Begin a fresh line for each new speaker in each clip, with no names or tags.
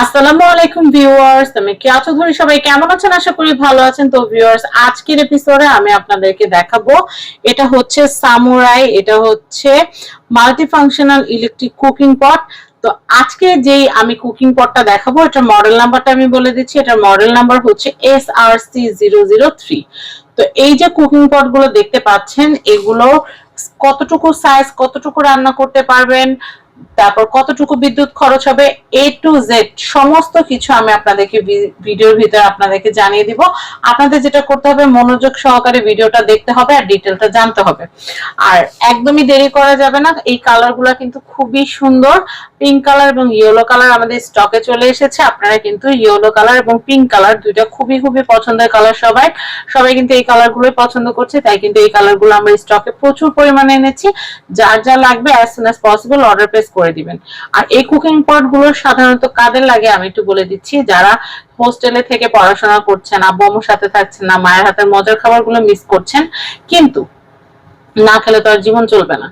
আসসালামু আলাইকুম ভিউয়ার্স, তুমি কি আছো? ধরি সবাই কেমন আছেন? আশা করি ভালো আছেন। তো ভিউয়ার্স, আজকের এপিসোডে আমি আপনাদেরকে দেখাবো, এটা হচ্ছে সামুরাই, এটা হচ্ছে multifunctional electric cooking pot তো আজকে যেই আমি কুকিং পটটা দেখাবো এটা মডেল নাম্বারটা আমি বলে দিচ্ছি। এটার মডেল নাম্বার হচ্ছে S R C zero zero three তো এই যে কুকিং পটগুলো দেখতে পাচ্ছেন, এগুলো কতটুকু সাইজ কতটুকু রান্না করতে পারবেন? তারপর কতটুকু বিদ্যুৎ খরচ হবে এ টু জেড সমস্ত কিছু আমি আপনাদেরকে ভিডিওর ভিতরে আপনাদেরকে জানিয়ে দিব। আপনাদের যেটা করতে হবে, মনোযোগ সহকারে ভিডিওটা দেখতে হবে আর ডিটেলটা জানতে হবে। আর একদমই দেরি করা যাবে না, এই কালারগুলো কিন্তু খুবই সুন্দর। পিঙ্ক কালার এবং ইয়েলো কালার আমাদের স্টকে চলে এসেছে। আপনারা কিন্তু ইয়েলো কালার এবং পিঙ্ক কালার দুইটা খুবই খুবই পছন্দের কালার সবাই। সবাই কিন্তু এই কালার গুলোই পছন্দ করছে, তাই কিন্তু এই কালারগুলো আমরা স্টকে প্রচুর পরিমাণে এনেছি। যার যা লাগবে as soon as possible order place করে দিবেন। আর এই কুকিং পটগুলো সাধারণত কাদের লাগে আমি একটু বলে দিচ্ছি। যারা হোস্টেলে থেকে পড়াশোনা করছেন, আব্বু আম্মুর সাথে থাকছেন না, মায়ের হাতের মজার খাবারগুলো মিস করছেন, কিন্তু না খেলে তো আর জীবন চলবে না।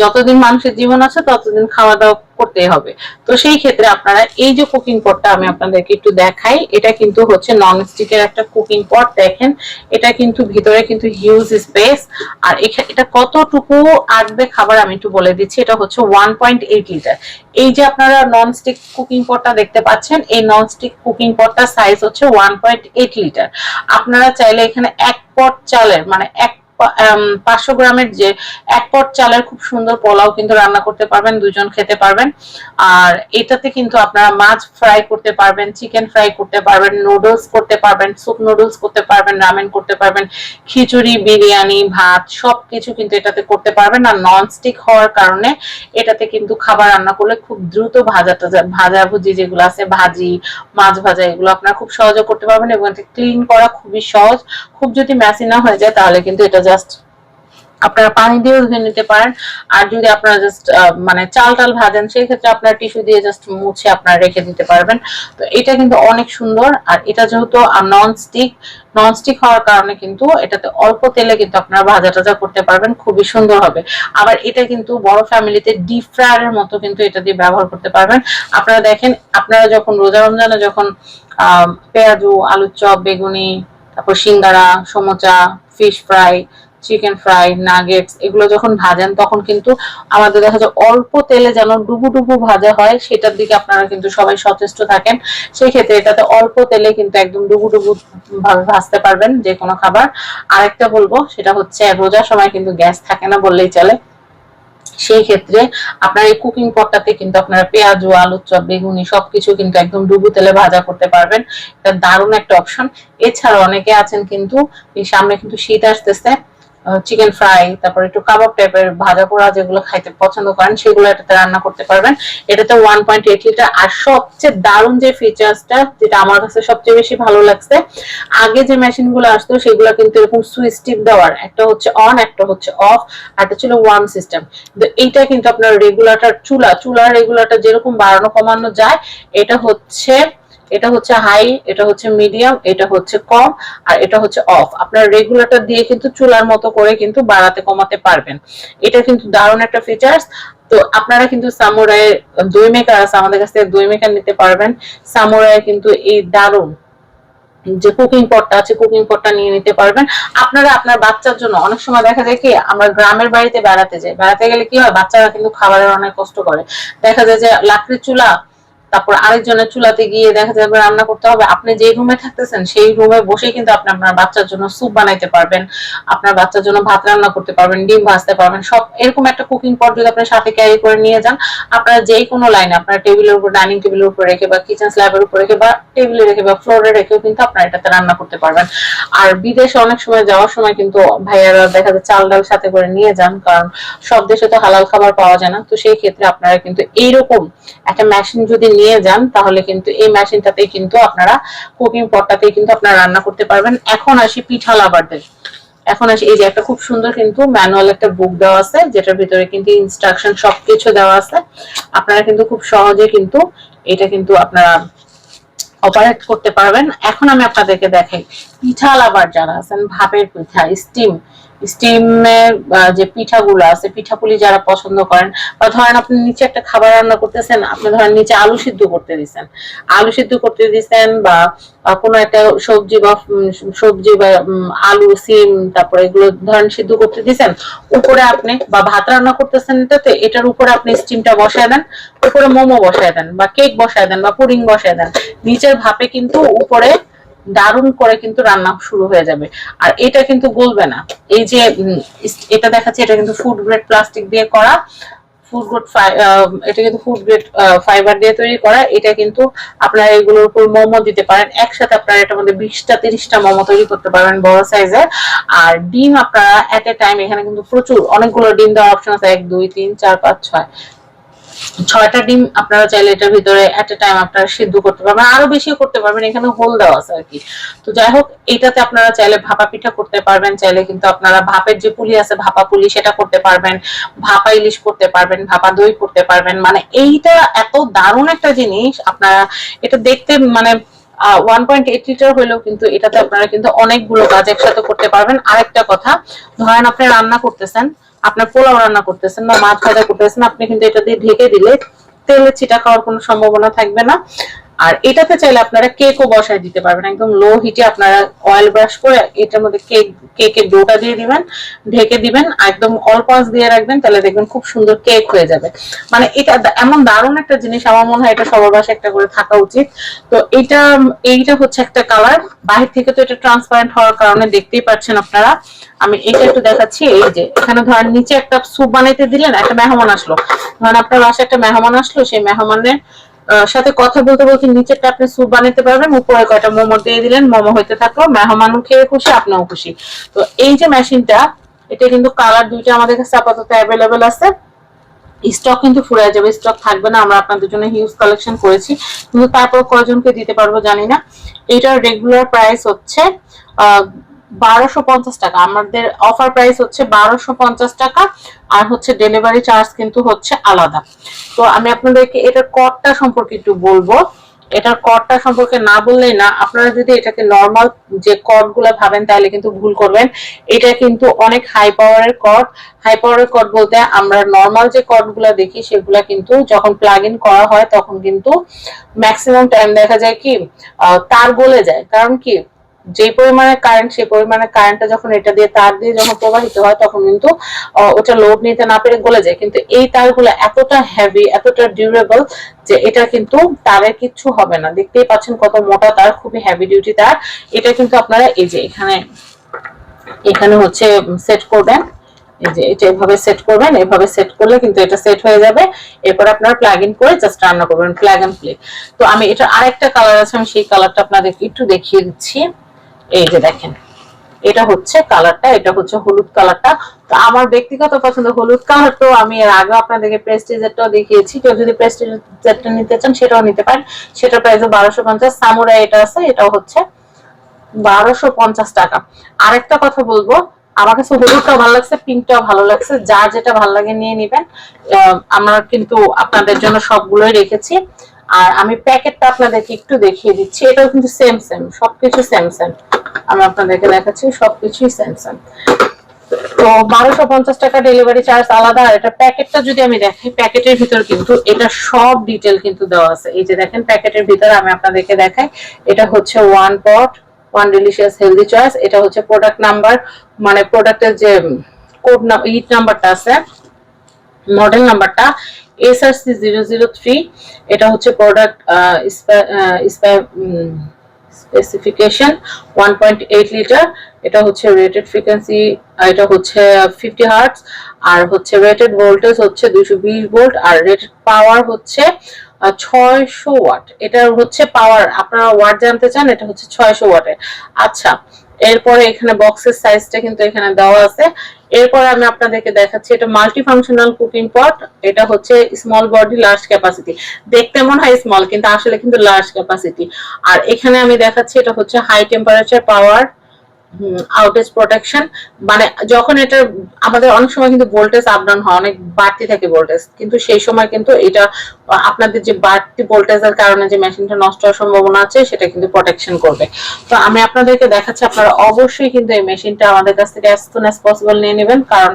যতদিন মানুষের জীবন আছে, ততদিন খাওয়া দাওয়া করতেই হবে। তো সেই ক্ষেত্রে আপনারা এই যে কুকিং পটটা আমি আপনাদেরকে একটু দেখাই, এটা কিন্তু হচ্ছে নন স্টিকের একটা কুকিং পট দেখেন, এটা কিন্তু ভিতরে কিন্তু হিউজ স্পেস আর এটা কতটুকু আসবে খাবার আমি একটু বলে দিচ্ছি। এটা হচ্ছে ওয়ান পয়েন্ট এইট লিটার এই যে আপনারা নন স্টিক কুকিং পটটা দেখতে পাচ্ছেন, এই নন স্টিক কুকিং পটটার সাইজ হচ্ছে ওয়ান পয়েন্ট এইট লিটার আপনারা চাইলে এখানে এক পট চালের মানে এক পাঁচশো গ্রামের যে এক পট চালের খুব সুন্দর পোলাও কিন্তু রান্না করতে পারবেন, দুজন খেতে পারবেন। আর এটাতে কিন্তু আপনারা মাছ ফ্রাই করতে পারবেন, চিকেন ফ্রাই করতে পারবেন, নুডলস করতে পারবেন, স্যুপ নুডলস করতে পারবেন, রামেন করতে পারবেন, খিচুড়ি, বিরিয়ানি, ভাত, সবকিছু কিন্তু এটাতে করতে পারবেন। আর নন স্টিক হওয়ার কারণে এটাতে কিন্তু খাবার রান্না করলে খুব দ্রুত ভাজা টাজা ভাজা ভুজি যেগুলো আছে, ভাজি, মাছ ভাজা, এগুলো আপনারা খুব সহজে করতে পারবেন এবং ক্লিন করা খুবই সহজ। খুব যদি ম্যাসি না হয়ে যায়, তাহলে কিন্তু এটা জাস্ট আপনারা পানি দিয়েও ধুয়ে নিতে পারেন। আর যদি আপনারা জাস্ট মানে চাল টাল ভাজেন সেই ক্ষেত্রে আপনারা টিস্যু দিয়ে জাস্ট মুছে আপনারা রেখে দিতে পারবেন। তো এটা কিন্তু অনেক সুন্দর। আর এটা যেহেতু নন স্টিক নন স্টিক হওয়ার কারণে কিন্তু এটাতে অল্প তেলে কিন্তু আপনারা ভাজা টাজা করতে পারবেন। খুবই সুন্দর হবে। আবার এটা কিন্তু বড় ফ্যামিলিতে ডিপ ফ্রায়ারের মতো কিন্তু এটা দিয়ে ব্যবহার করতে পারবেন। আপনারা দেখেন, আপনারা যখন রোজা রমজানে যখন, আহ, পেঁয়াজু, আলুর চপ, বেগুনি, তারপর singara, samosa fish fry chicken fry nuggets এগুলো যখন ভাজেন তখন কিন্তু আমাদের দেখা যায় অল্প তেলে যেন ডুবু ডুবু ভাজা হয়, সেটার দিকে আপনারা কিন্তু সবাই সচেষ্ট থাকেন। সেই ক্ষেত্রে এটাতে অল্প তেলে কিন্তু একদম ডুবু ডুবু ভাজতে পারবেন যে কোনো খাবার। আরেকটা বলব, সেটা হচ্ছে রোজার সময় কিন্তু গ্যাস থাকে না বললেই চলে। সেই ক্ষেত্রে আপনার এই কুকিং পটটাতে কিন্তু আপনারা পেঁয়াজ আলু চপ বেগুনি সবকিছু কিন্তু একদম ডুবু তেলে ভাজা করতে পারবেন। এটা দারুণ একটা অপশন এছাড়া অনেকে আছেন কিন্তু সামনে কিন্তু শীত আসতেছে। চিকেন ফ্রাই তারপর একটু কাবাব টাইপের ভাজা পোড়া যেগুলো খাইতে পছন্দ করেন, সেগুলো এটাতে রান্না করতে পারবেন। এটাতে ওয়ান পয়েন্ট এইট লিটার আর সবচেয়ে দারুণ যে ফিচার্সটা যেটা আমার কাছে সবচেয়ে বেশি ভালো লাগছে, আগে যে মেশিনগুলো আসতো, সেগুলো কিন্তু এরকম সুইচ টিপ দেওয়ার, একটা হচ্ছে অন একটা হচ্ছে অফ আর একটা ছিল ওয়ান সিস্টেম কিন্তু এইটা কিন্তু আপনার রেগুলেটর চুলা, চুলার রেগুলেটর যেরকম বাড়ানো কমানো যায়, এটা হচ্ছে এটা হচ্ছে হাই, এটা হচ্ছে মিডিয়াম, এটা হচ্ছে কম, আর এটা হচ্ছে অফ। আপনার রেগুলেটর দিয়ে কিন্তু চুলার মতো করে কিন্তু বাড়াতে, কমাতে পারবেন। এটা কিন্তু দারুণ একটা ফিচার্স তো আপনারা কিন্তু সামুরাই দই মেকার আছে, আমাদের কাছ থেকে দই মেকার নিতে পারবেন। সামুরাই কিন্তু এই দারুণ যে কুকিং পটটা আছে কুকিং পটটা নিয়ে নিতে পারবেন। আপনারা আপনার বাচ্চার জন্য, অনেক সময় দেখা যায় কি, আমরা গ্রামের বাড়িতে বেড়াতে যাই। বেড়াতে গেলে কি হয়, বাচ্চারা কিন্তু খাবারের অনেক কষ্ট করে। দেখা যায় যে লাকড়ির চুলা তারপর আরেকজনের চুলাতে গিয়ে দেখা যাবে রান্না করতে হবে। আপনি যে রুমে থাকতেছেন, সেই রুমে বসে কিন্তু আপনি আপনার বাচ্চার জন্য স্যুপ বানাইতে পারবেন, আপনার বাচ্চার জন্য ভাত রান্না করতে পারবেন, ডিম ভাজতে পারবেন, সব এরকম একটা কুকিং পট যদি আপনি সাথে ক্যারি করে নিয়ে যান, আপনারা যেই কোনো লাইনে আপনার টেবিলের উপর ডাইনিং টেবিলের উপর রেখে বা কিচেন স্ল্যাবের উপর রেখে বা টেবিলে রেখে বা ফ্লোরে রেখেও কিন্তু আপনারা এটাতে রান্না করতে পারবেন। আর বিদেশে অনেক সময় যাওয়ার সময় কিন্তু ভাইয়ারা দেখা যায় চাল ডাল সাথে করে নিয়ে যান, কারণ সব দেশে তো হালাল খাবার পাওয়া যায় না। তো সেই ক্ষেত্রে আপনারা কিন্তু এইরকম একটা মেশিন যদি নিয়ে যান, তাহলে কিন্তু এই মেশিনটাতেই কিন্তু আপনারা কুকিং পটটাতেই কিন্তু আপনারা রান্না করতে পারবেন। এখন আসি পিঠা লাভারদের। এখন আসি, এই যে একটা খুব সুন্দর কিন্তু ম্যানুয়াল একটা বুক দেওয়া আছে, যেটার ভিতরে কিন্তু ইনস্ট্রাকশন সবকিছু দেওয়া আছে। আপনারা কিন্তু খুব সহজে কিন্তু এটা কিন্তু আপনারা অপারেট করতে পারবেন। এখন আমি আপনাদেরকে দেখাই, পিঠা লাভার যারা আছেন, ভাপের পিঠা স্টিম স্টিমের যে পিঠাগুলো আছে, পিঠাপুলি যারা পছন্দ করেন, বা ধরেন আপনি নিচে একটা খাবার রান্না করতেছেন, আপনি ধরেন নিচে আলু সিদ্ধ করতে দিচ্ছেন আলু সিদ্ধ করতে দিচ্ছেন বা কোনো একটা সবজি বা সবজি বা আলু, সিম, তারপরে এগুলো ধরেন সিদ্ধ করতে দিচ্ছেন উপরে আপনি, বা ভাত রান্না করতেছেন এটাতে, এটার উপরে আপনি স্টিমটা বসায় দেন, উপরে মোমো বসায় দেন, বা কেক বসায় দেন, বা পুডিং বসায় দেন। নিচের ভাপে কিন্তু উপরে দারুণ করে কিন্তু রান্না শুরু হয়ে যাবে। আর এটা কিন্তু গলবে না। এই যে এটা দেখাচ্ছে, এটা কিন্তু ফুড গ্রেড প্লাস্টিক দিয়ে করা। ফুড গ্রেড এটা কিন্তু ফুড গ্রেড ফাইবার দিয়ে তৈরি করা। এটা কিন্তু আপনারা এগুলোর উপর মোমো দিতে পারেন। একসাথে আপনারা এটার মধ্যে বিশটা, তিরিশটা মোমো তৈরি করতে পারবেন বড় সাইজের। আর ডিম আপনারা এট এ টাইম এখানে কিন্তু প্রচুর, অনেকগুলো ডিম দেওয়ার অপশন আছে। এক, দুই, তিন, চার, পাঁচ, ছয়। ছয়টা ডিম আপনারা চাইলে এটার ভিতরে এট এ টাইম আপনারা সিদ্ধ করতে পারবেন। আরও বেশিও করতে পারবেন, এখানে হোল দেওয়া আছে আর কি। তো যাই হোক, এটাতে আপনারা চাইলে ভাপা পিঠা করতে পারবেন, চাইলে কিন্তু আপনারা ভাপের যে পুলি আছে, ভাপা পুলি সেটা করতে পারবেন, ভাপা ইলিশ করতে পারবেন, ভাপা দই করতে পারবেন। মানে এইটা এত দারুণ একটা জিনিস, আপনারা এটা দেখতে মানে ওয়ান পয়েন্ট এইট লিটার হলেও কিন্তু এটাতে আপনারা কিন্তু অনেকগুলো কাজ একসাথে করতে পারবেন। আরেকটা কথা, ধরেন আপনি রান্না করতেছেন আপনার পোলাও রান্না করতেছেন বা মাছ ভাজা করতেছেন, আপনি কিন্তু এটা দিয়ে ঢেকে দিলে তেলে ছিটা খাওয়ার কোনো সম্ভাবনা থাকবে না। আর এটাতে চাইলে আপনারা কেকও বসায় দিতে পারবেন। একদম লো হিটে আপনারা অয়েল ব্রাশ করে এটার মধ্যে কেক কেকের ডোটা দিয়ে দিবেন, ঢেকে দিবেন, একদম অল্প দিয়ে রাখবেন, তাহলে দেখবেন খুব সুন্দর কেক হয়ে যাবে। মানে এটা এমন দারুণ একটা জিনিস, আমার মনে হয় এটা সবার বাসায় একটা করে থাকা উচিত। তো এটা এইটা হচ্ছে একটা কালার বাহির থেকে তো এটা ট্রান্সপারেন্ট হওয়ার কারণে দেখতেই পাচ্ছেন আপনারা। আমি এটা একটু দেখাচ্ছি, এই যে, এখানে ধরেন নিচে একটা স্যুপ বানাইতে দিলেন, একটা মেহমান আসলো। ধরেন আপনার বাসায় একটা মেহমান আসলো, সেই মেহমানের সাথে কথা বলতে বলতে নিচেরটা আপনি স্যুপ বানাতে পারবেন। উপরে কয়টা মোমো দিয়ে দিলেন, মোমো হইতে থাকল মেহমানও খেয়ে খুশি, আপনিও খুশি। তো এই যে মেশিনটা, এটা কিন্তু কালার দুইটা আমাদের কাছে আপাতত অ্যাভেলেবেল আছে। স্টক কিন্তু ফুরায় যাবে, স্টক থাকবে না, আমরা আপনাদের জন্য হিউজ কালেকশন করেছি। কিন্তু তারপর কয়জনকে দিতে পারব জানি না। এটার রেগুলার প্রাইস হচ্ছে বারোশো পঞ্চাশ টাকা। আমাদের অফার প্রাইস হচ্ছে বারোশো পঞ্চাশ টাকা আর হচ্ছে ডেলিভারি চার্জ কিন্তু হচ্ছে আলাদা। তো আমি আপনাদেরকে এটার কটটা সম্পর্কে একটু বলব। এটার কটটা সম্পর্কে না বললেই না, আপনারা যদি এটাকে নর্মাল যে কট ভাবেন তাহলে কিন্তু ভুল করবেন। এটা কিন্তু অনেক হাই পাওয়ারের কট হাই পাওয়ারের কট বলতে আমরা নর্মাল যে কটগুলা দেখি সেগুলা কিন্তু যখন প্লাগ ইন করা হয় তখন কিন্তু ম্যাক্সিমাম টাইম দেখা যায় কি তার গলে যায়। কারণ কি যে পরিমাণে কারেন্ট সেই পরিমাণে কারেন্টটা যখন এটা দিয়ে, তার দিয়ে যখন প্রবাহিত হয়, তখন কিন্তু ওটা লোড নিতে না পেরে গলে যায়। কিন্তু এই তারগুলো এতটা হেভি এতটা ডিউরেবল যে এটা কিন্তু তারের কিচ্ছু হবে না। দেখতেই পাচ্ছেন কত মোটা তার, খুবই হেভি ডিউটি তার। এটা কিন্তু আপনারা, এই যে এখানে এখানে হচ্ছে সেট করবেন। এই যে এটা এভাবে সেট করবেন, এভাবে সেট করলে কিন্তু এটা সেট হয়ে যাবে। এরপর আপনারা প্লাগ ইন করে জাস্ট রান্না করবেন প্লাগ এন্ড প্লে তো আমি এটা আরেকটা কালার আছে, আমি সেই কালারটা আপনাদেরকে একটু দেখিয়ে দিচ্ছি। এই যে দেখেন, এটা হচ্ছে কালারটা, এটা হচ্ছে হলুদ কালারটা। তো আমার ব্যক্তিগত পছন্দ হলুদ কালার, তো আমি এর আগে আপনাদেরকে প্রেস্টিজেরটাও দেখিয়েছি। কেউ যদি প্রেস্টিজেরটা নিতে চান, সেটাও নিতে পারেন। সেটা প্রাইস বারোশো পঞ্চাশ। সামুরাই এটা আছে, এটাও হচ্ছে বারোশো পঞ্চাশ টাকা। আরেকটা কথা বলব, আমার কাছে হলুদটাও ভালো লাগছে, পিঙ্কটাও ভালো লাগছে। যার যেটা ভালো লাগে নিয়ে নিবেন। আমরা কিন্তু আপনাদের জন্য সবগুলোই রেখেছি। আর আমি প্যাকেটটা আপনাদেরকে একটু দেখিয়ে দিচ্ছি। এটাও কিন্তু সেম সেম সবকিছু সেম সেম আমি আপনাদেরকে দেখাচ্ছি সবকিছুই সেম তো বারোশো পঞ্চাশ টাকা ডেলিভারি চার্জ আলাদা, আর এটা প্যাকেটটা যদি আমি দেখাই প্যাকেটের ভিতর কিন্তু এটা সব ডিটেল কিন্তু দেওয়া আছে। এই যে দেখেন, প্যাকেটের ভিতরে আমি আপনাদেরকে দেখাই, এটা হচ্ছে one pot one delicious healthy choice এটা হচ্ছে প্রোডাক্ট নাম্বার মানে প্রোডাক্টের যে কোড ইট নাম্বারটা আছে মডেল নাম্বারটা S R C zero zero three এটা হচ্ছে product specification one point eight litre এটা হচ্ছে রেটেড ফ্রিকোয়েন্সি এটা হচ্ছে ফিফটি হার্টস আর হচ্ছে রেটেড ভোল্টেজ হচ্ছে দুইশো বিশ ভোল্ট আর রেটেড পাওয়ার হচ্ছে ছয়শো ওয়াট এটা হচ্ছে পাওয়ার আপনারা ওয়াট জানতে চান, এটা হচ্ছে ছয়শো ওয়াটের আচ্ছা এরপরে এখানে বক্সের সাইজটা কিন্তু এখানে দেওয়া আছে। এরপর আমি আপনাদেরকে দেখাচ্ছি, এটা মাল্টি ফাংশনাল কুকিং পট এটা হচ্ছে স্মল বডি লার্জ ক্যাপাসিটি দেখতে মনে হয় স্মল কিন্তু আসলে কিন্তু লার্জ ক্যাপাসিটি আর এখানে আমি দেখাচ্ছি, এটা হচ্ছে high temperature power outage protection মানে যখন এটা আমাদের অনেক সময় কিন্তু ভোল্টেজ আপ ডাউন হয়, অনেক বাড়তি থাকে ভোল্টেজ কিন্তু সেই সময় কিন্তু এটা, আপনাদের যে বাড়তি ভোল্টেজের কারণে যে মেশিনটা নষ্ট হওয়ার সম্ভাবনা আছে, সেটা কিন্তু প্রোটেকশন করবে। তো আমি আপনাদেরকে দেখাচ্ছি, আপনারা অবশ্যই কিন্তু এই মেশিনটা আমাদের কাছ থেকে অ্যাজ সুন অ্যাজ পসিবল নিয়ে নেবেন, কারণ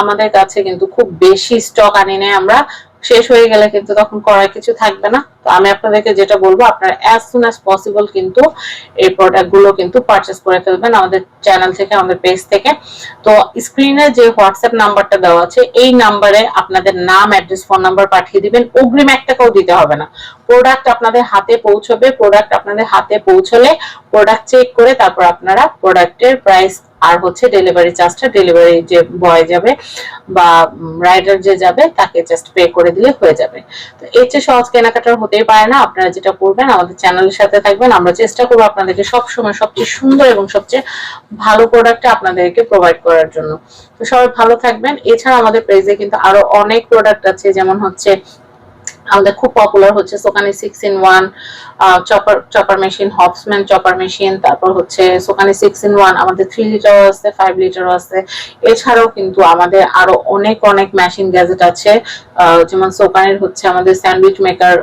আমাদের কাছে কিন্তু খুব বেশি স্টক আনি নেই আমরা। শেষ হয়ে গেলে কিন্তু তখন করার কিছু থাকবে না। তো আমি আপনাদেরকে যেটা বলব, আপনারা অ্যাজ সুন অ্যাজ পসিবল কিন্তু এই প্রোডাক্টগুলো কিন্তু পারচেস করে ফেলবেন আমাদের চ্যানেল থেকে, আমাদের পেজ থেকে। তো স্ক্রিনে যে হোয়াটসঅ্যাপ নাম্বারটা দেওয়া আছে, এই নাম্বারে আপনাদের নাম অ্যাড্রেস ফোন নাম্বার পাঠিয়ে দিবেন। অগ্রিম এক টাকাও দিতে হবে না। প্রোডাক্ট আপনাদের হাতে পৌঁছবে। প্রোডাক্ট আপনাদের হাতে পৌঁছলে প্রোডাক্ট চেক করে তারপর আপনারা প্রোডাক্টের প্রাইস আর হচ্ছে ডেলিভারি চার্জটা ডেলিভারি যে বয় যাবে বা রাইডার যে যাবে, তাকে জাস্ট পে করে দিলে হয়ে যাবে। তো এর চেয়ে সহজ কেনাকাটার হতেই পারে না। আপনারা যেটা করবেন, আমাদের চ্যানেলের সাথে থাকবেন। আমরা চেষ্টা করব আপনাদেরকে সবসময় সবচেয়ে সুন্দর এবং সবচেয়ে ভালো প্রোডাক্ট আপনাদেরকে প্রোভাইড করার জন্য। তো সবাই ভালো থাকবেন। এছাড়া আমাদের পেজে কিন্তু আরও অনেক প্রোডাক্ট আছে, যেমন হচ্ছে আমাদের খুব পপুলার হচ্ছে Sokany six in one chopper chopper machine হপসম্যান chopper machine তারপর হচ্ছে সোকানি সিক্স ইন ওয়ান আমাদের থ্রি লিটারও আছে ফাইভ লিটারও আছে। এছাড়াও কিন্তু আমাদের আরও অনেক অনেক মেশিন গ্যাজেট আছে যেমন সোকানির হচ্ছে আমাদের sandwich maker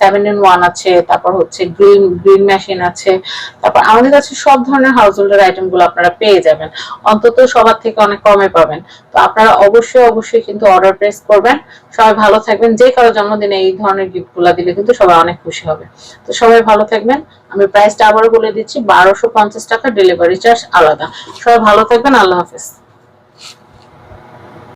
seven in one আছে, তারপর হচ্ছে গ্রিন গ্রিন মেশিন আছে, তারপর আমাদের কাছে সব ধরনের হাউস হোল্ডার আইটেমগুলো আপনারা পেয়ে যাবেন। অন্তত সবার থেকে অনেক কমে পাবেন। তো আপনারা অবশ্যই অবশ্যই কিন্তু অর্ডার প্রেস করবেন। সবাই ভালো থাকবেন। যে কারও জন্মদিনে এই ধরনের গিফটগুলা দিলে কিন্তু সবাই অনেক খুশি হবে। তো সবাই ভালো থাকবেন। আমি প্রাইসটা আবারও বলে দিচ্ছি, বারোশো পঞ্চাশ টাকা ডেলিভারি চার্জ আলাদা। সবাই ভালো থাকবেন, আল্লাহ হাফেজ।